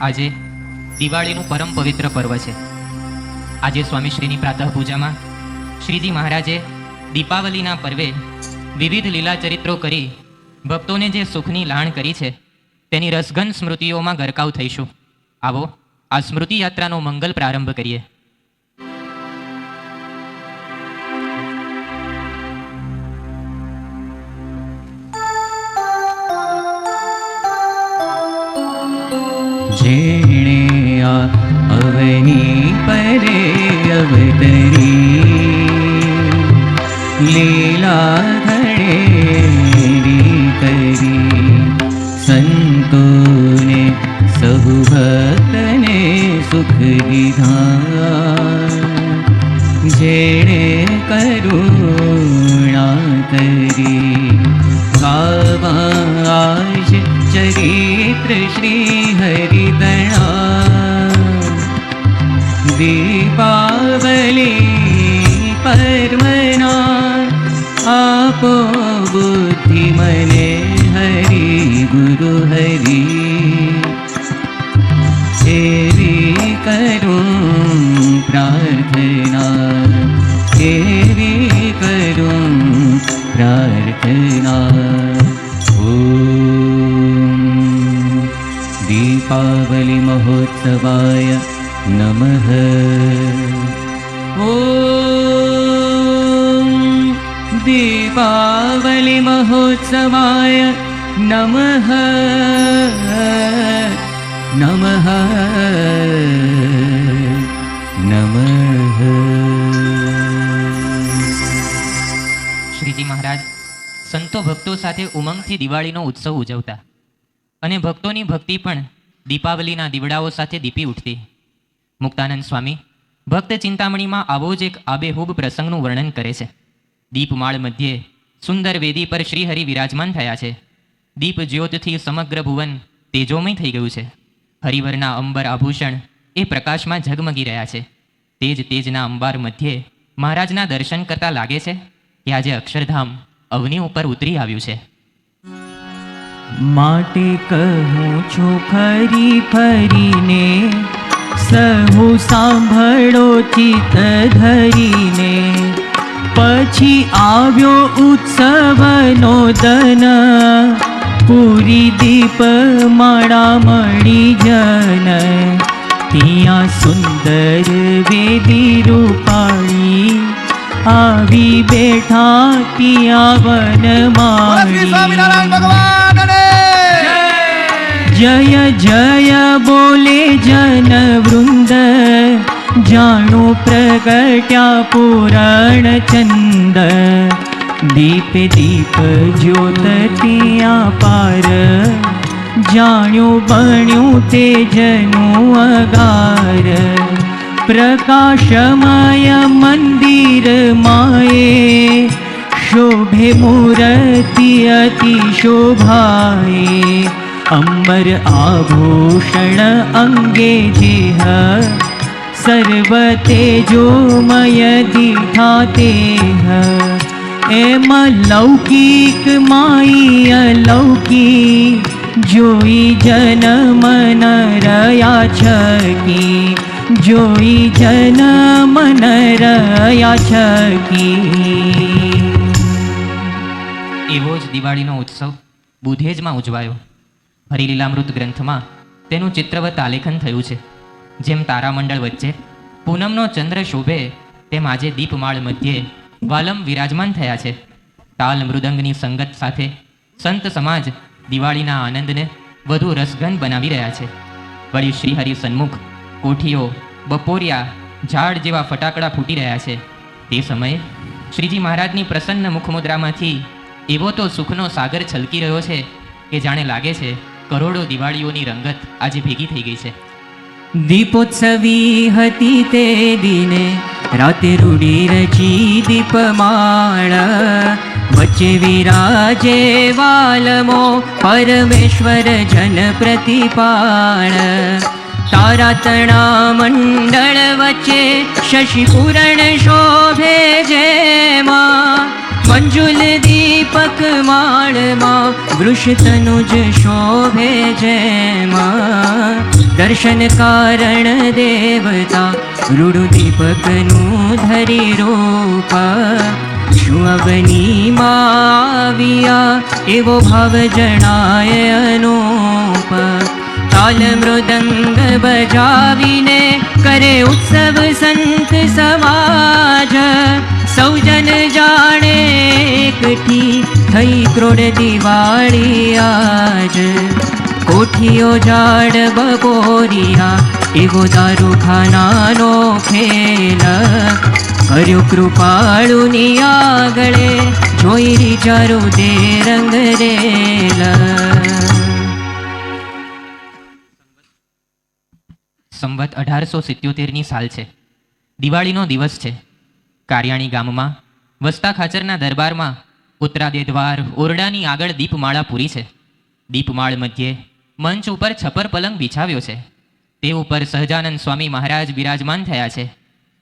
આજે દિવાળીનું પરમ પવિત્ર પર્વ છે. આજે સ્વામીશ્રીની પ્રાતઃ પૂજામાં શ્રીજી મહારાજે દીપાવલીના પર્વે વિવિધ લીલા ચરિત્રો કરી ભક્તોને જે સુખની લાણ કરી છે, તેની રસઘન સ્મૃતિઓમાં ગરકાવ થઈશું. આવો આ સ્મૃતિ યાત્રાનો મંગલ પ્રારંભ કરીએ. अवनि परे अवतनी लीला हरे तरि। सन्तोने सगुभक्तने सुखदि जेणे परुणा तरि। गाव चरित्र श्रीहरि दीपावली पर्वना आपु मने हरि गुरु हरि। ए प्रार्थनाेरि परु प्रार्थना। ॐ दीपावलिमहोत्सवाय દીપાવલી મહોત્સવાય નમઃ ઓમ દીપાવલી મહોત્સવાય નમઃ નમઃ નમઃ શ્રીજી મહારાજ, સંતો ભક્તો સાથે ઉમંગથી દિવાળીનો ઉત્સવ ઉજવતા અને ભક્તોની ભક્તિ પણ દીપાવલીના દીવડાઓ સાથે દીપી ઉઠતી. મુક્તાનંદ સ્વામી, ભક્ત ચિંતામણીમાં આવો જ એક આબેહૂબ પ્રસંગનું વર્ણન કરે છે. દીપમાળ મધ્યે સુંદર વેદી પર શ્રીહરિ વિરાજમાન થયા છે. દીપ જ્યોતથી સમગ્ર ભુવન તેજોમય થઈ ગયું છે. હરિવરના અંબર આભૂષણ એ પ્રકાશમાં ઝગમગી રહ્યા છે. તેજ તેજના અંબાર મધ્યે મહારાજના દર્શન કરતા લાગે છે કે આજે અક્ષરધામ અવની ઉપર ઉતરી આવ્યું છે. માટે કહું છું ખરી ફરીને સહુ સાંભળો ચિત ધરીને. પછી આવ્યો ઉત્સવનો દન પૂરી દીપ માળા મળી જન. ત્યાં સુંદર વેદી રૂપાણી. આવી બેઠા ત્યાં બોલો શ્રી जय जय बोले जन वृन्द जाण प्रगट्या पूरणचन्दीप दीप दीप ज्योततिया पार जाण्यो बण्यो ते जनो अगार। प्रकाशमय मन्दिर माये शोभे मूरति अति शोभाये। અંબર આભૂષણ અંગે જેહ સર્વ તેજોમય દીઠા તેહ એમ લૌકિક માઈ અલૌકિક જોઈ જન મન રહ્યા છકી જોઈ જન મન રહ્યા છકી એવો જ દિવાળીનો ઉત્સવ બુધેજમાં ઉજવાયો. હરિલીલામૃત ગ્રંથમાં તેનું ચિત્રવત આલેખન થયું છે. જેમ તારામંડળ વચ્ચે પૂનમનો ચંદ્ર શોભે, તેમ આજે દીપમાળ મધ્યે વાલમ વિરાજમાન થયા છે. તાલ મૃદંગની સંગત સાથે સંત સમાજ દિવાળીના આનંદને વધુ રસઘન બનાવી રહ્યા છે. વળી શ્રીહરિ સન્મુખ, કોઠીઓ, બપોરિયા, ઝાડ જેવા ફટાકડા ફૂટી રહ્યા છે. તે સમયે શ્રીજી મહારાજની પ્રસન્ન મુખમુદ્રામાંથી એવો તો સુખનો સાગર છલકી રહ્યો છે કે જાણે લાગે છે કરોડો દિવાળીઓની રંગત આજે ભેગી થઈ ગઈ છે. દીપોત્સવી હતી તે દિને રાતે રૂડી રચી દીપમાળ. વચ્ચે વિરાજે વાલમો, પરમેશ્વર જન પ્રતિપાળ. તારા તણા મંડળ વચ્ચે શશિ પૂરણ શોભે જેમાં मञ्जुल दीपक माणमा वृषतनुज शोभे जय मा। दर्शन कारण वृषतोभे ज दर्शनकारण देवता गृढ दीपकरी माविवो भाव जना पालमृदङ्ग बजाविने करे उत्सव संत समाज। સૌજન જાણે એકઠી થઈ ક્રોડ દિવાળી આજ. કોઠીઓ જાડ બપોરિયા, એવો દારૂ ખાનાનો ખેલ. કર્યો કૃપાળુની આગળે, જોઈ વિચારો તે રંગ રેલ. સંવત અઢારસો સિત્યોતેરની સાલ છે. દિવાળીનો દિવસ છે. કારિયાણી ગામમાં, વસ્તા ખાચરના દરબારમાં, ઉત્તરાદે દ્વાર ઓરડાની આગળ દીપમાળા પૂરી છે. દીપમાળ મધ્યે મંચ ઉપર છપર પલંગ બિછાવ્યો છે. તે ઉપર સહજાનંદ સ્વામી મહારાજ બિરાજમાન થયા છે.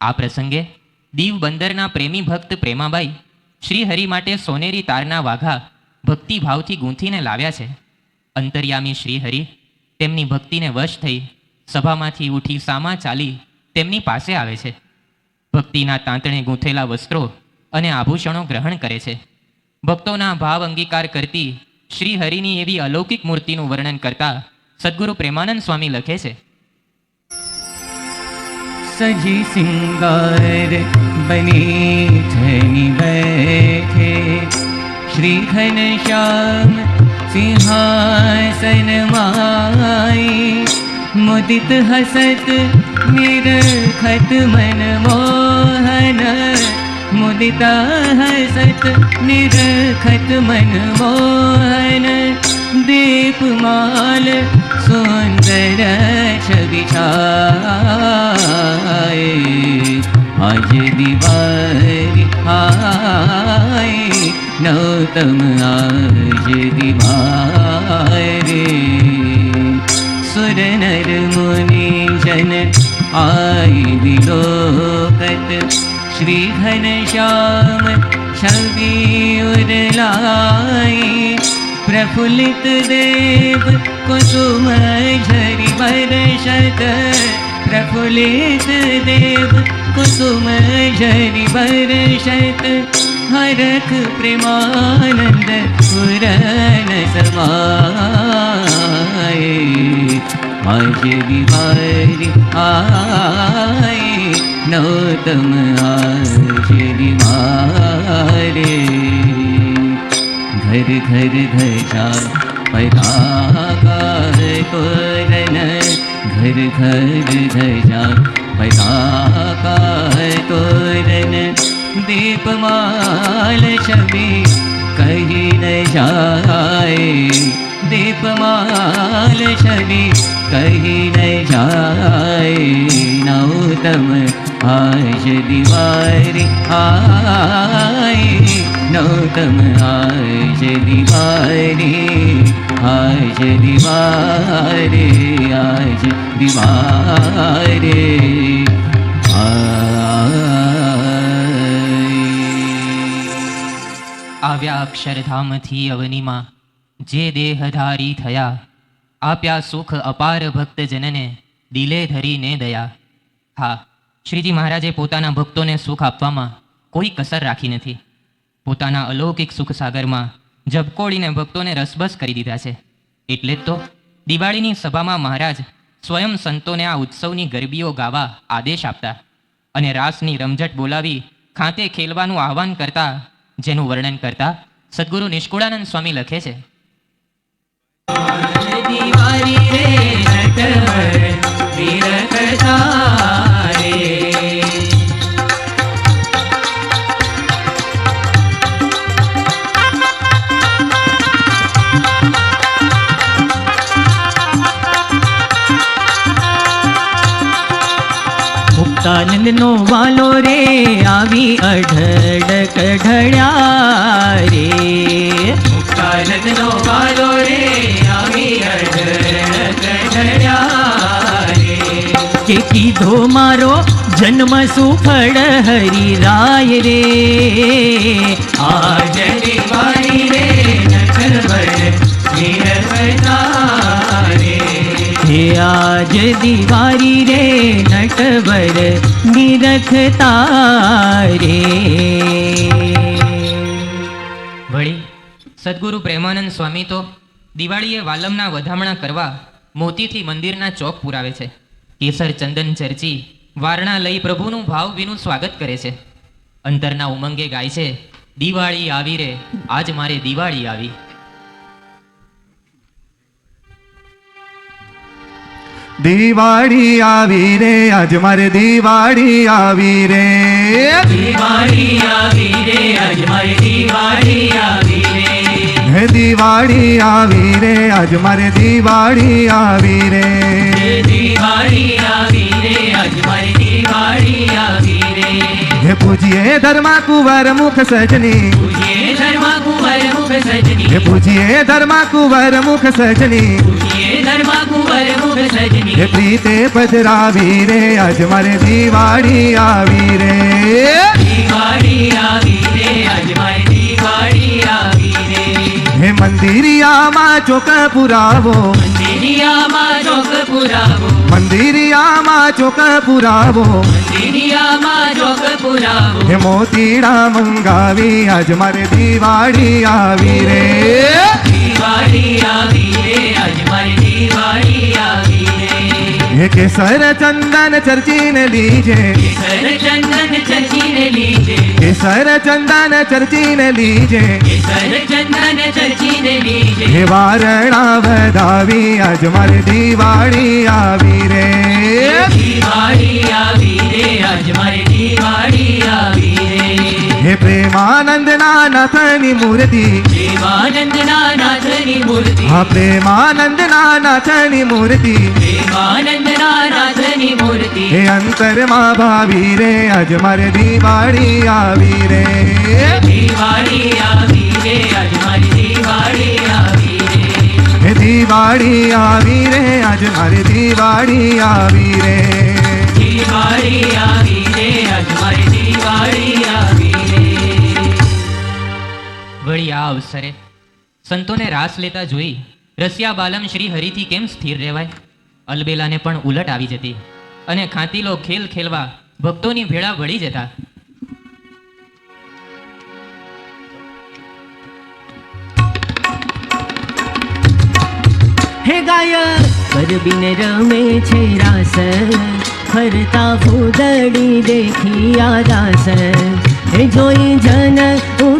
આ પ્રસંગે દીવ બંદરના પ્રેમી ભક્ત પ્રેમાબાઈ શ્રી હરિ માટે સોનેરી તારના વાઘા ભક્તિભાવથી ગૂંથીને લાવ્યા છે. અંતર્યામી શ્રીહરિ તેમની ભક્તિને વશ થઈ સભામાંથી ઉઠી સામા ચાલી તેમની પાસે આવે છે. ભક્તિના તાંતણે ગૂંથેલા વસ્ત્રો અને આભૂષણો ગ્રહણ કરે છે. ભક્તોના ભાવ અંગીકાર કરતી શ્રી હરિની એવી અલૌકિક મૂર્તિનું વર્ણન કરતા સદગુરુ પ્રેમાનંદ સ્વામી લખે છે. સજી સિંગાર બની ધની બેઠે. શ્રી ઘનશ્યામ સિંહાસન માઈ. મુદિત હસત નિરખત મન મોહન हस निरखत मन मोहन। दीपमाल दीपुार सुन्दरविचार आज दिवारी आय नौतम आज दीवारि। सुर नर मुनि जन आय वि श्रीघनश्याम श्याम शल्दिरलाय प्रफुल्लित देव कुसुम झरि भरष प्रफुल्लित देव कुसुम झरि भरष हरख प्रेमानन्द परन् समाज विवारि आय। નૌતમ આશરી મારે ઘર ઘર ઘસા પરાગર તોરણ ઘર ઘર ઘસા પરાગર તોરણ દીપમાલ છબી કહી ન જાય દીપમાલ છબી કહી ન જાય નૌતમ આજ દિવારી આય નૌતમ આજ દિવારી આજ દિવારી આજ દિવારે આવ્યા અક્ષરધામથી અવનીમાં જે દેહધારી થયા આપ્યા સુખ અપાર ભક્તજનને દિલે ધરીને દયા. હા, શ્રીજી મહારાજે પોતાના ભક્તોને સુખ આપવામાં કોઈ કસર રાખી નથી. પોતાના અલૌકિક સુખ સાગરમાં ઝબકોળીને ભક્તોને રસબસ કરી દીધા છે. એટલે જ તો દિવાળીની સભામાં મહારાજ સ્વયં સંતોને આ ઉત્સવની ગરબીઓ ગાવા આદેશ આપતા અને રાસની રમઝટ બોલાવી ખાતે ખેલવાનું આહવાન કરતા, જેનું વર્ણન કરતા સદગુરુ નિષ્કુળાનંદ સ્વામી લખે છે. દિવાળી રે નટવર વિરકતા રે મુક્તાનંદ નો વાલો રે આવી અઢળ ઢળ્યા રે. મુક્તાનંદ નો વાલો રે આવી અઢળ કઢળ્યા રે કે કીધો મારો જન્મ સુફળ હરી રાય રે આજ દિવાળી રે નટવર નિરવતા રે હે આજ સદગુરુ પ્રેમાનંદ સ્વામી તો દિવાળીએ વાલમના વધામણા કરવા મોતીથી મંદિરના ચોક પુરાવે છે. કેસર ચંદન ચર્ચી વારણા લઈ પ્રભુનું ભાવ વિનું સ્વાગત કરે છે. અંતરના ઉમંગે ગાય છે દિવાળી આવી રે આજ મારે દિવાળી આવી. દિવાળી આવી રે આજ મારે દિવાળી આવી રે. દિવાળી આવી રે આજ મારે દિવાળી આવી રે. હે દિવાળી આવી રે આજ મારે દિવાળી આવી રે હે દિવાળી આવી રે આજ મારી દિવાળી આવી રે હે પૂજીએ ધર્મા કુંવર મુખ સજની પૂજ્યે ધર્મા કુંવર મુખ સજની હે પૂજીએ ધર્મા કુંવર મુખ સજની પૂજ્યે ધર્મા કુંવર મુખ સજની હે પ્રીતે પધરાવી રે આજ મારે દિવાળી આવી રે દિવાળી મંદિરિયામાં ચોક પુરાવો. મંદિરિયામાં ચોક પુરાવો. મંદિરિયામાં ચોક પુરાવો. મંદિરિયામાં ચોક પુરાવો. હે મોતીડા મંગાવી આજ મારે દિવાળી આવી રે. દિવાળી આવી રે આજ મારી દિવાળી આવી હે કેસર ચંદન ચર્ચીને લીજે. કેસર ચંદન ચચીને લીજે. કેસર ચંદન ચર્ચીને લીજે. કેસર ચંદન ચચીને લીજે. હે વારણા વધાવી આજ મારી દિવાળી આવી રે. દિવાળી આવી રે આજ મારી દિવાળી આવી રે પ્રેમાનંદ ના નાથની મૂર્તિ. દેવાનંદના નાથની મૂર્તિ. હા પ્રેમાનંદના નાથની મૂર્તિ. દેવાનંદના નાથની મૂર્તિ. હે અંતરમાં ભાવી રે આજ મારે દિવાળી આવી રે. દિવાળી આવી રે આજ મારી દિવાળી આવી રે. દિવાળી આવી રે આજ મારી દિવાળી આવી રે. દિવાળી આવી રે આજ મારી દિવાળી આવી વળી આ અવસરે. સંતોને રાસ લેતા જોઈ, રસિયા બાલમ શ્રી હરિથી કેમ સ્થિર રહેવાય? અલબેલાને પણ ઉલટ આવી જતી અને ખાંતીલો ખેલ ખેલવા ભક્તોની ભેળા વળી જતા. હે ગાય કરબીને રમે છે રાસ. ફરતા ફૂદડી દેખી આ દાસ. હે જોઈ જન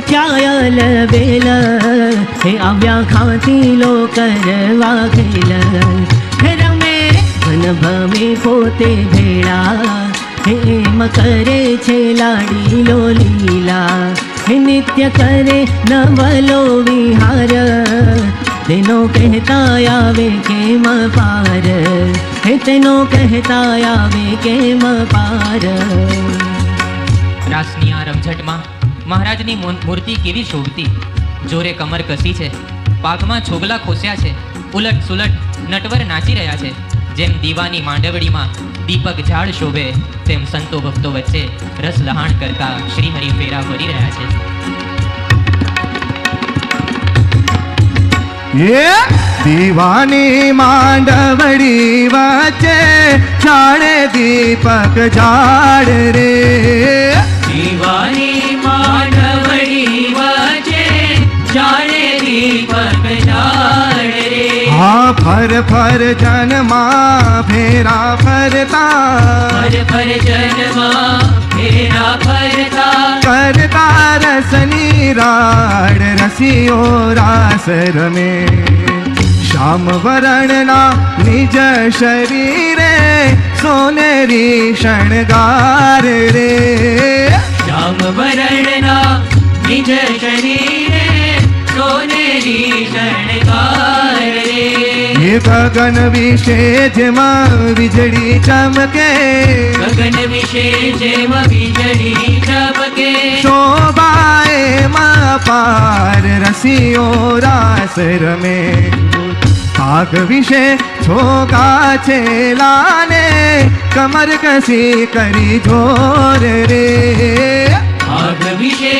ઉઠ્યાયલ બેલ, હે આવ્યા ખાતી લો કરવા ખેલ રમે મન ભમે પોતે ભેળા, હે કરે છે લાડી લો લીલા. હે નિત્ય કરે નવલો વિહાર, તેનો કહેતા આવે કેમ પાર. હે તેનો કહેતા આવે કેમ પાર. રાસની આ રમઝટમાં મહારાજની મૂર્તિ કેવી શોભતી? જોરે કમર કસી છે પાકમાં છોગલા ખોસ્યા છે ઉલટ સુલટ નટવર નાચી રહ્યા છે જેમ દીવાની માંડવડીમાં દીપક ઝાડ શોભે તેમ સંતો ભક્તો વચ્ચે રસ લહાણ કરતા શ્રીહરિ ફેરા ફરી રહ્યા છે. દીવાની માંડવડી વચ્ચે છાડે દીપક ઝાડ રે. દીવાની ફર ફર જનમાં ફેરા ફરતા. ફર ફર જન્મા ફેરા ફરતા. કરતા રસની રાડ રસિયો રાસ રમે. શ્યામ વરણના નિજ શરીરે સોનેરી શણગાર રે. શ્યામ વરણના નિજ શરીરે સોનેરી શણગાર રે. એ ગગન વિશે જેમાં વીજળી ચમકે. ગગન વિશે જેમાં વીજળી ચમકે. શોભાએ માં પાર રસિયો રાસ રમે. આગ વિશે છોકા છે લાને કમર કસી કરી જોર રે. આગ વિશે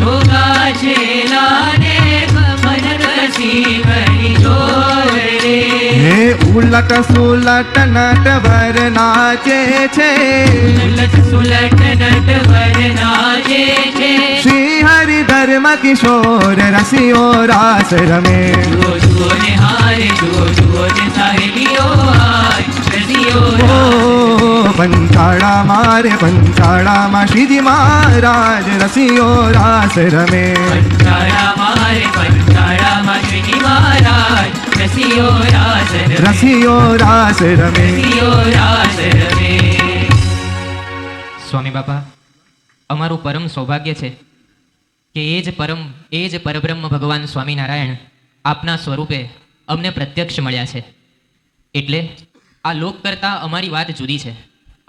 છોકા છે લાને કમર કસી ઉલટ સુલટ નટ ભર નાચે છે. ઉલટ સુલટ નટવર નાચે છે. શ્રી હરિ ધર્મ કિશોર રસિયો રાસ રમે. જુઓ જુઓ ને હારે જુઓ જુઓ ને સાહેલીઓ ઓ પંચાળા મારે પંચાળામાં શ્રીજી મહારાજ રસિયો રાસ રમે. પંચાળા મારે પંચાળામાં શ્રીજી મહારાજ રસિયો રાસ. રસિયો રાસ રમે રસિયો રાસ રમે સ્વામી બાપા અમારું પરમ સૌભાગ્ય છે કે એ જ પરમ, એ જ પરબ્રહ્મ ભગવાન સ્વામિનારાયણ આપના સ્વરૂપે અમને પ્રત્યક્ષ મળ્યા છે. એટલે આ લોક કરતાં અમારી વાત જુદી છે.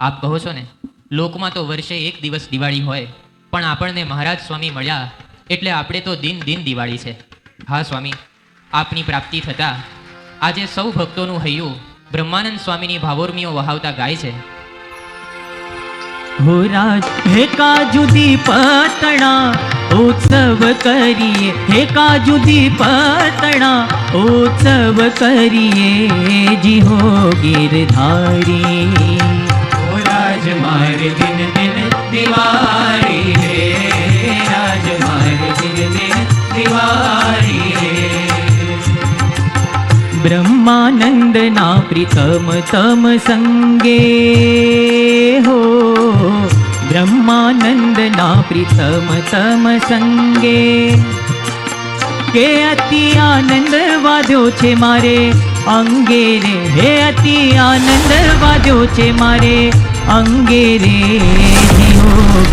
આપ કહો છો ને, લોકમાં તો વર્ષે એક દિવસ દિવાળી હોય, પણ આપણને મહારાજ સ્વામી મળ્યા એટલે આપણે તો દિન દિન દિવાળી છે. હા સ્વામી આપની પ્રાપ્તિ થતાં આજે સૌ ભક્તોનું હૈયું બ્રહ્માનંદ સ્વામીની ભાવોર્મીઓ વહાવતા ગાય છે. હો રાજ હે કાજુદી પતણા ઉત્સવ કરીએ. હે કાજુદી પતણા ઉત્સવ કરીએ. જી હો ગીરધારી હો રાજ મારે દિન દિન દિવાળી. બ્રહ્માનંદના પ્રીતમ તમ સંગે હો બ્રહ્માનંદના પ્રીતમ તમ સંગે કે અતિ આનંદ વાદ્યો છે મારે અંગે રે હે અતિ આનંદ વાદ્યો છે મારે અંગે રે જીવો